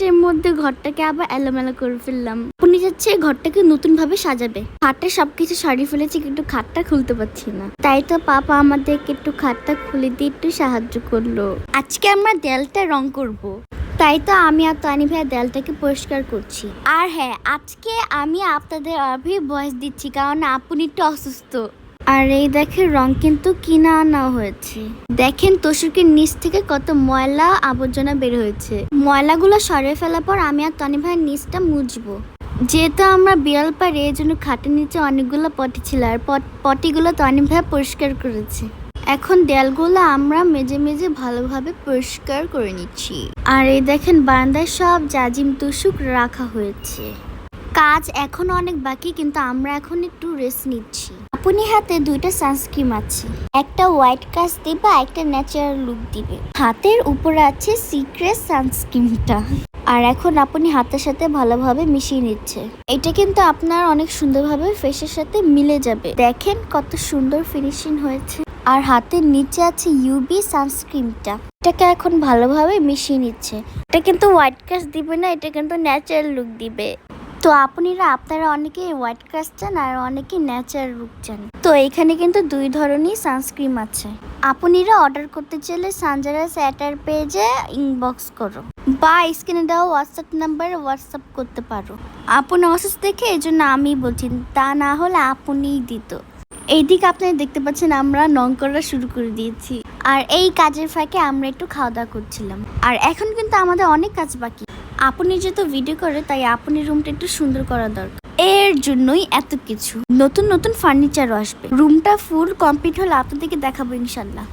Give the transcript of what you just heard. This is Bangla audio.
মিনিটের মধ্যে ঘরটাকে আবার এলোমেলো করে ফেললাম। আপনি যাচ্ছে ঘরটাকে নতুন ভাবে সাজাবে। খাটে সবকিছু সারিয়ে ফেলেছি, কিন্তু খাটটা খুলতে পারছি না। তাই তো পাপা আমাদেরকে একটু খাটটা খুলে দিয়ে একটু সাহায্য করল। আজকে আমরা দেয়ালটা রং করব। তাই তো আমি আর তানি ভাই দেয়ালটাকে পরিষ্কার করছি। আর হ্যাঁ আজকে আমি আপনাদের আরবি বয়স দিচ্ছি, কারণ আপনি একটু অসুস্থ। আর এই দেখেন রং কিন্তু কিনা আনা হয়েছে। দেখেন তোষকের নিচ থেকে কত ময়লা আবর্জনা বের হয়েছে। ময়লাগুলো সরিয়ে ফেলার পর আমি আর তনি ভাইয়ের নিচটা মুছবো। যেহেতু আমরা বিড়াল পাড়ি, এই জন্য খাটের নিচে অনেকগুলো পটি ছিল আর পট- পটিগুলো তনি ভাই পরিষ্কার করেছে। এখন দেয়ালগুলো আমরা মেজে মেজে ভালোভাবে পরিষ্কার করে নিচ্ছি। আর এই দেখেন বারান্দায় সব জাজিম তুষুক রাখা হয়েছে। কাজ এখন অনেক বাকি, কিন্তু আমরা এখন একটু রেস্ট নিচ্ছি। আপনি হাতে দুইটা সানস্ক্রিন আছে। একটা হোয়াইট কাজ দিবে আর একটা ন্যাচারাল লুক দিবে। হাতের উপরে আছে সিক্রেট সানস্ক্রিনটা আর এখন আপনি হাতের সাথে ভালোভাবে মিশিয়ে নিচ্ছে। এটা কিন্তু আপনার অনেক সুন্দরভাবে ফেসের সাথে মিলে যাবে। দেখেন কত সুন্দর ফিনিশিং হয়েছে। আর হাতের নিচে আছে ইউবি সানস্ক্রিনটা এটাকে এখন ভালোভাবে মিশিয়ে নিচ্ছে। এটা কিন্তু হোয়াইট কাজ দিবে না, এটা কিন্তু ন্যাচারাল লুক দিবে। তো আপনিরা, আপনারা অনেকে হোয়াইট কাজ চান আর অনেকে ন্যাচারাল লুক চান। তো এখানে কিন্তু দুই ধরনের সানস্ক্রিন আছে। আপনিরা অর্ডার করতে চাইলে সানজারা স্যাটার পেজে ইনবক্স করো বা স্ক্রিনে দেওয়া হোয়াটসঅ্যাপ নাম্বারে হোয়াটসঅ্যাপ করতে পারো। আপনি অসুস্থ দেখে এই জন্য আমি বলছি, তা না হলে আপনিই দিত। এইদিকে আপনারা দেখতে পাচ্ছেন আমরা নং করা শুরু করে দিয়েছি। আর এই কাজের ফাঁকে আমরা একটু খাওয়া দাওয়া করছিলাম। আর এখন কিন্তু আমাদের অনেক কাজ বাকি। আপনি যেহেতু ভিডিও করে, তাই আপনি রুমটা একটু সুন্দর করা দরকার। এর জন্যই এত কিছু। নতুন নতুন ফার্নিচারও আসবে। রুমটা ফুল কমপ্লিট হলে আপনাদেরকে দেখাবো ইনশাল্লাহ